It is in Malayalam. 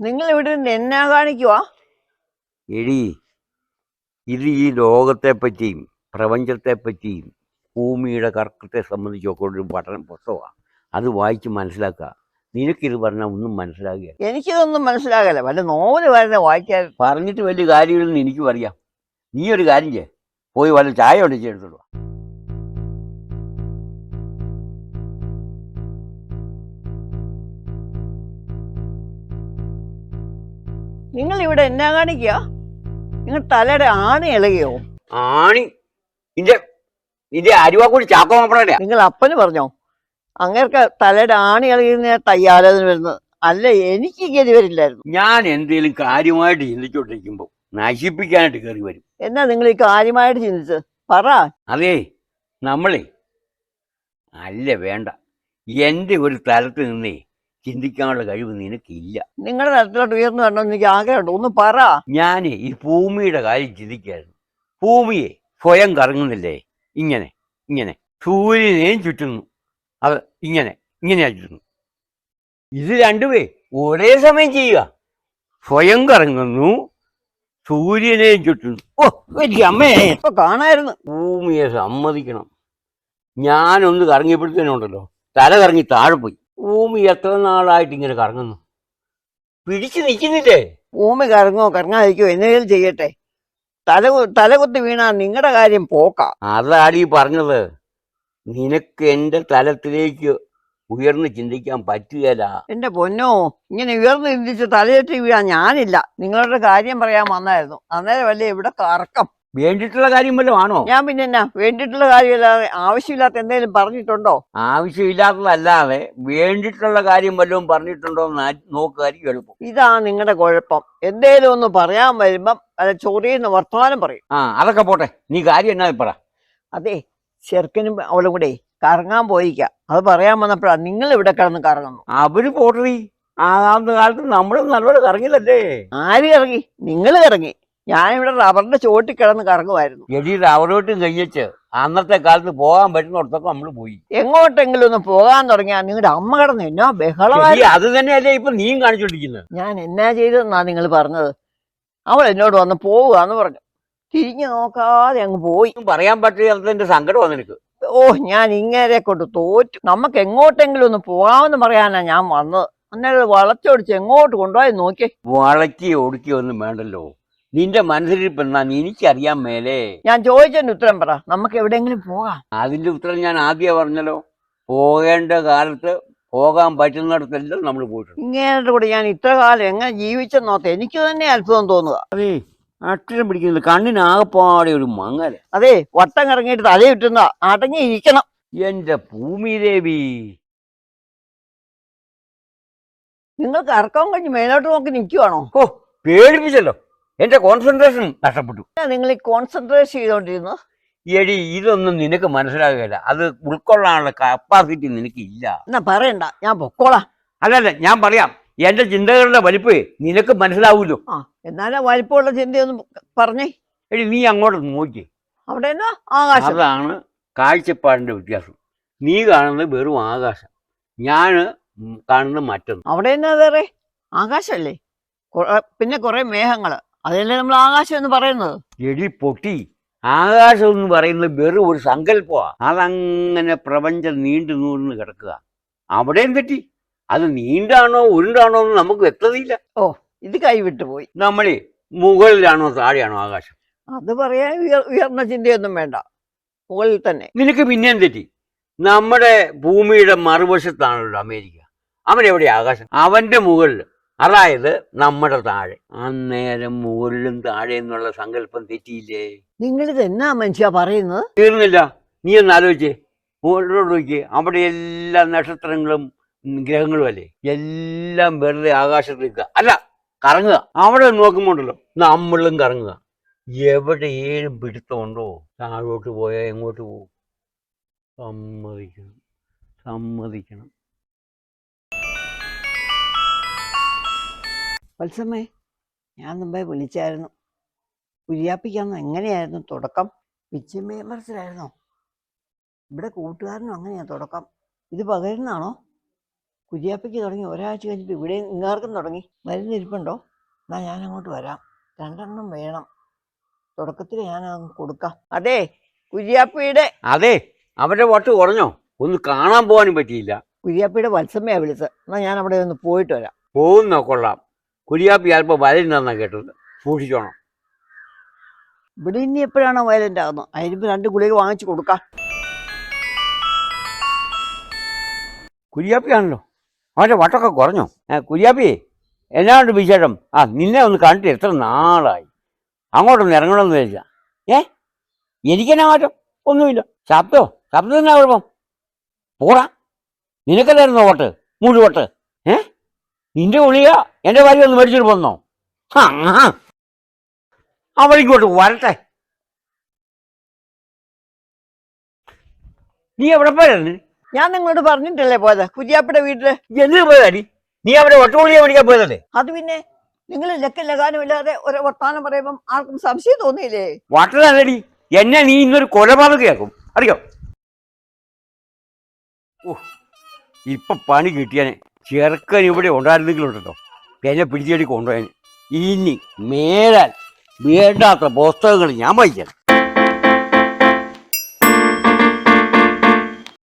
നിങ്ങൾ ഇവിടെ എന്നാ കാണിക്കുവാ? എടി ഇത് ഈ ലോകത്തെ പറ്റിയും പ്രപഞ്ചത്തെ പറ്റിയും ഭൂമിയുടെ കർക്കത്തെ സംബന്ധിച്ചൊക്കെ ഒരു പഠനം പുസ്തകമാണ് അത് വായിച്ച് മനസ്സിലാക്കുക. നിനക്കിത് പറഞ്ഞാൽ ഒന്നും മനസ്സിലാകുക എനിക്കിതൊന്നും മനസ്സിലാകല്ല. വല്ല നോവൽ വരുന്ന വായിച്ചാൽ പറഞ്ഞിട്ട് വലിയ കാര്യമില്ലെന്ന് എനിക്കും അറിയാം. നീ ഒരു കാര്യം ചെയ്യേ. പോയി വല്ല ചായ ഒടിച്ചെടുത്തോളൂ നിങ്ങൾ ഇവിടെ എന്നാ കാണിക്കുക നിങ്ങൾ തലയുടെ ആണി ഇളകിയോ? ആണി. നിന്റെ നിന്റെ അരുവാക്കൂടി ചാക്കോ മാപ്പിള നിങ്ങൾ അപ്പന് പറഞ്ഞോ? അങ്ങേർക്ക് തലയുടെ ആണി ഇളകിയ തയ്യാലോചന വരുന്നത് അല്ല എനിക്ക് ഗതി വരില്ലായിരുന്നു. ഞാൻ എന്തേലും കാര്യമായിട്ട് ചിന്തിച്ചോണ്ടിരിക്കുമ്പോ നശിപ്പിക്കാനായിട്ട് കയറി വരും. എന്നാ നിങ്ങൾ ഈ കാര്യമായിട്ട് ചിന്തിച്ചത് പറ. അതേ നമ്മളെ. അല്ല വേണ്ട. എന്റെ ഒരു തലത്തിൽ നിന്നേ ചിന്തിക്കാനുള്ള കഴിവ് നിനക്കില്ല. നിങ്ങളുടെ തരത്തിലോട്ട് ഉയർന്നു വരണം എനിക്ക് ആഗ്രഹമുണ്ട്. ഒന്ന് പറ. ഞാൻ ഈ ഭൂമിയുടെ കാര്യം ചിന്തിക്കായിരുന്നു. ഭൂമിയെ സ്വയം കറങ്ങുന്നില്ലേ? ഇങ്ങനെ ഇങ്ങനെ. സൂര്യനെയും ചുറ്റുന്നു. അത് ഇങ്ങനെ ഇങ്ങനെയാ ചുറ്റുന്നു. ഇത് രണ്ടുപേ ഒരേ സമയം ചെയ്യുക. സ്വയം കറങ്ങുന്നു സൂര്യനെയും ചുറ്റുന്നു. ഓ വലിയ അമ്മേ ഇപ്പൊ കാണായിരുന്നു. ഭൂമിയെ സമ്മതിക്കണം. ഞാനൊന്ന് കറങ്ങിയപ്പോഴത്തേനുണ്ടല്ലോ തല കറങ്ങി താഴെ പോയി. ഭൂമി എത്ര നാളായിട്ട് ഇങ്ങനെ കറങ്ങുന്നു? പിടിച്ചു നിൽക്കുന്നില്ലേ? ഭൂമി കറങ്ങോ കറങ്ങാതിരിക്കോ എന്തെങ്കിലും ചെയ്യട്ടെ. തല തലകുത്തി വീണാ നിങ്ങളുടെ കാര്യം പോക്ക. അതാടി പറഞ്ഞത്. നിനക്ക് എന്റെ തലത്തിലേക്ക് ഉയർന്ന് ചിന്തിക്കാൻ പറ്റുകയില്ല എന്റെ പൊന്നോ ഇങ്ങനെ ഉയർന്ന് ചിന്തിച്ച് തലയേറ്റി വീഴാൻ ഞാനില്ല. നിങ്ങളുടെ കാര്യം പറയാൻ വന്നായിരുന്നു. അന്നേരം വല്ലേ ഇവിടെ കറക്കം. വേണ്ടിയിട്ടുള്ള കാര്യം വല്ലതും ആണോ? ഞാൻ പിന്നെ എന്നാ വേണ്ടിയിട്ടുള്ള കാര്യമില്ലാതെ ആവശ്യമില്ലാത്ത എന്തെങ്കിലും പറഞ്ഞിട്ടുണ്ടോ? ആവശ്യമില്ലാത്തതല്ലാതെ വേണ്ടിയിട്ടുള്ള കാര്യം വല്ലതും പറഞ്ഞിട്ടുണ്ടോ എന്ന് നോക്കുകയായിരിക്കും എളുപ്പം. ഇതാ നിങ്ങളുടെ കുഴപ്പം. എന്തേലും ഒന്ന് പറയാൻ വരുമ്പം അത് ചൊറിയുന്ന വർത്തമാനം പറയും. ആ അതൊക്കെ പോട്ടെ. നീ കാര്യം എന്നാ പറ. അതെ ചെറുക്കനും അവളും കൂടെ കറങ്ങാൻ പോയിക്ക. അത് പറയാൻ വന്നപ്പോഴാ നിങ്ങൾ ഇവിടെ കിടന്ന് കറങ്ങുന്നു. അവർ പോട്ടറി ആകാവുന്ന കാലത്ത് നമ്മളും നല്ലപോലെ കറങ്ങില്ലല്ലേ ആര് കറങ്ങി? നിങ്ങൾ ഇറങ്ങി ഞാനിവിടെ റബ്ബറിന്റെ ചോട്ടിൽ കിടന്ന് കറങ്ങുമായിരുന്നു. എടി അവരോട്ടും കഴിഞ്ഞിച്ച് അന്നത്തെ കാലത്ത് പോകാൻ പറ്റുന്നിടത്തൊക്കെ നമ്മൾ പോയി. എങ്ങോട്ടെങ്കിലും ഒന്ന് പോകാൻ തുടങ്ങിയാ നിങ്ങളുടെ അമ്മ കിടന്ന് എന്നോ ബഹളമായി അത് തന്നെയല്ലേ ഇപ്പൊ നീയും കാണിച്ചോണ്ടിരിക്കുന്നത് ഞാൻ എന്നാ ചെയ്തെന്നാ നിങ്ങൾ പറഞ്ഞത്? അവൾ എന്നോട് വന്ന് പോവുകയെന്ന് പറഞ്ഞു. തിരിഞ്ഞു നോക്കാതെ അങ്ങ് പോയി. പറയാൻ പറ്റിയതിന്റെ സങ്കടം വന്നിരിക്കും ഓ ഞാൻ ഇങ്ങനെ കൊണ്ട് തോറ്റു. നമുക്ക് എങ്ങോട്ടെങ്കിലും ഒന്ന് പോകാമെന്ന് പറയാനാ ഞാൻ വന്നത്. അന്നേരം വളച്ചൊടിച്ച് എങ്ങോട്ട് കൊണ്ടുപോയി നോക്കിയേ. വളക്കി ഒടുക്കി ഒന്നും വേണ്ടല്ലോ. നിന്റെ മനസ്സിലിപ്പെന്നാ എനിക്കറിയാൻ മേലേ. ഞാൻ ചോദിച്ചതിന്റെ ഉത്തരം പറ. നമുക്ക് എവിടെയെങ്കിലും പോകാം. അതിന്റെ ഉത്തരം ഞാൻ ആദ്യം പറഞ്ഞല്ലോ. പോകേണ്ട കാലത്ത് പോകാൻ പറ്റുന്നിടത്തെല്ലാം നമ്മൾ പോയിട്ടുണ്ട്. ഇങ്ങനെ കൂടെ ഞാൻ ഇത്ര കാലം എങ്ങനെ ജീവിച്ചെന്നോർത്ത് എനിക്ക് തന്നെ അത്ഭുതം തോന്നുക. അതേ അക്ഷരം പിടിക്കുന്നത് കണ്ണിനാകപ്പാടെ ഒരു മങ്ങൽ അതെ വട്ടം കറങ്ങിയിട്ട് തലയിട്ടുന്ന അടങ്ങി ഇരിക്കണം. എന്റെ ഭൂമിദേവി. നിങ്ങൾക്ക് ഇറക്കം കഴിഞ്ഞ് മേലോട്ട് നോക്കി നിൽക്കുവാണോ? ഓ പേടിപ്പിച്ചല്ലോ. എന്റെ കോൺസെൻട്രേഷൻ നഷ്ടപ്പെട്ടു. നിങ്ങൾ ഈ കോൺസെൻട്രേഷൻ ചെയ്തോണ്ടിരുന്നു? എടി ഇതൊന്നും നിനക്ക് മനസ്സിലാകുകയില്ല. അത് ഉൾക്കൊള്ളാനുള്ള കപ്പാസിറ്റി നിനക്ക് ഇല്ല എന്നാ പറയണ്ട ഞാൻ പൊക്കോളാം. അല്ലല്ല ഞാൻ പറയാം. എന്റെ ചിന്തകളുടെ വലിപ്പ് നിനക്ക് മനസ്സിലാവൂല്ലോ ആ എന്നാലും വലിപ്പമുള്ള ചിന്തയൊന്നും പറഞ്ഞേ. എടി നീ അങ്ങോട്ട് നോക്കി. അവിടെ എന്നാ? ആകാശം. അതാണ് കാഴ്ചപ്പാടിന്റെ വ്യത്യാസം. നീ കാണുന്നത് വെറും ആകാശം. ഞാൻ കാണുന്നത് മറ്റൊന്ന്. അവിടെ എന്നാ വേറെ? ആകാശമല്ലേ കുറെ- പിന്നെ കുറെ മേഘങ്ങൾ. അതല്ലേ നമ്മൾ ആകാശം എന്ന് പറയുന്നത്? എടി പൊട്ടി. ആകാശം എന്ന് പറയുന്നത് വെറും ഒരു സങ്കല്പമാണ് അതങ്ങനെ പ്രപഞ്ചം നീണ്ടു നൂറിന് കിടക്കുക. അവിടെയും തെറ്റി. അത് നീണ്ടാണോ ഉരുണ്ടാണോ എന്ന് നമുക്ക് വ്യക്തതയില്ല. ഓ ഇത് കൈവിട്ടു പോയി. നമ്മളെ മുകളിലാണോ താഴെയാണോ ആകാശം? അത് പറയാൻ ഉയർ- ഉയർന്ന ചിന്തയൊന്നും വേണ്ട. മുകളിൽ തന്നെ. നിനക്ക് പിന്നെയും തെറ്റി. നമ്മുടെ ഭൂമിയുടെ മറുവശത്താണല്ലോ അമേരിക്ക. അവൻ എവിടെ ആകാശം? അവന്റെ മുകളിൽ അതായത് നമ്മുടെ താഴെ. അന്നേരം മുകളിലും താഴെ എന്നുള്ള സങ്കല്പം തെറ്റിയില്ലേ? നിങ്ങളിത് എന്നാ മനുഷ്യ പറയുന്നത്? തീർന്നില്ല. നീ ഒന്ന് ആലോചിച്ചേ. മുകളിലോട്ട് നോക്കിയേ. അവിടെ എല്ലാ നക്ഷത്രങ്ങളും ഗ്രഹങ്ങളും അല്ലേ? എല്ലാം വെറുതെ ആകാശത്ത് നിൽക്കുക. അല്ല കറങ്ങുക. അവിടെ നോക്കുമ്പോണ്ടല്ലോ. നമ്മളും കറങ്ങുക. എവിടെയേലും പിടുത്തമുണ്ടോ താഴോട്ട് പോയാൽ എങ്ങോട്ട് പോകും? സമ്മതിക്കണം. സമ്മതിക്കണം. വത്സമ്മേ ഞാൻ മുമ്പേ വിളിച്ചായിരുന്നു. കുര്യാപ്പിക്കാന്ന് എങ്ങനെയായിരുന്നു തുടക്കം? പിച്ചമ്മയെ മനസ്സിലായിരുന്നോ? ഇവിടെ കൂട്ടുകാരനും അങ്ങനെയാണ് തുടക്കം. ഇത് പകരുന്നാണോ? കുര്യാപ്പിക്ക് തുടങ്ങി ഒരാഴ്ച കഴിഞ്ഞിട്ട് ഇവിടെ ഇങ്ങാർക്കും തുടങ്ങി. മരുന്നിരിപ്പുണ്ടോ? എന്നാ ഞാൻ അങ്ങോട്ട് വരാം. രണ്ടെണ്ണം വേണം. തുടക്കത്തിൽ ഞാൻ കൊടുക്കാം. അതെ കുര്യാപ്പിയുടെ അതെ അവരുടെ വോട്ട് കുറഞ്ഞോ? ഒന്ന് കാണാൻ പോകാനും പറ്റിയില്ല. കുര്യാപ്പിയുടെ വത്സമ്മയാ വിളിച്ചത്. എന്നാ ഞാൻ അവിടെ ഒന്ന് പോയിട്ട് വരാം. പോകുന്നോ കൊള്ളാം. കുരിയാപ്പി അല്പം വലുണ്ടെന്നാ കേട്ടത്. സൂക്ഷിച്ചോണം. ഇവിടെ ഇനി എപ്പോഴാണോ വയലന്റ് ആകുന്നത് അതിനിപ്പോ രണ്ട് ഗുളിക വാങ്ങിച്ചു കൊടുക്കാം. കുര്യാപ്പിയാണല്ലോ അവന്റെ വട്ടൊക്കെ കുറഞ്ഞോ? കുര്യാപ്പി എന്നാണ്ട് വിശേഷം? ആ നിന്നെ ഒന്ന് കണ്ടിട്ട് എത്ര നാളായി. അങ്ങോട്ടൊന്ന് ഇറങ്ങണമെന്ന് വിചാരിച്ച. ഏ എനിക്കെന്നാ മാറ്റം? ഒന്നുമില്ല. ശബ്ദോ? ശബ്ദം തന്നെ കുഴപ്പം? പോടാ. നിനക്കല്ലായിരുന്നോ വോട്ട്? മുഴു വട്ട്? ഏ? നിന്റെ ഗുളിക എന്റെ ഭാര്യ ഒന്ന് മേടിച്ചിട്ട് പോന്നോ? ആ. അവളിങ്ങോട്ട് വരട്ടെ. നീ എവിടെ പോയായിരുന്നു ഞാൻ നിങ്ങളോട് പറഞ്ഞിട്ടല്ലേ പോയത്? കുര്യാപ്പയുടെ വീട്ടിൽ. എന്തിനു പോയതാടി നീ? അവരെ ഒട്ടുപൊളിയാ മേടിക്കാൻ പോയതല്ലേ? അത് പിന്നെ നിങ്ങൾ ലക്ക ലഗാനമില്ലാതെ ഒരു വർത്താനം പറയുമ്പം ആർക്കും സംശയം തോന്നിയില്ലേ? വട്ടതല്ലടി എന്നെ നീ ഇന്നൊരു കൊലപാതകയാക്കും അറിയോ ഓ ഇപ്പൊ പണി കിട്ടിയാനെ. ചെറുക്കൻ ഇവിടെ ഉണ്ടായിരുന്നെങ്കിലുണ്ടല്ലോ. എന്നെ പിടിച്ചേടി കൊണ്ടുപോയി ഇനി മേലാൽ വേണ്ടാത്ത പുസ്തകങ്ങൾ ഞാൻ വായിക്കാം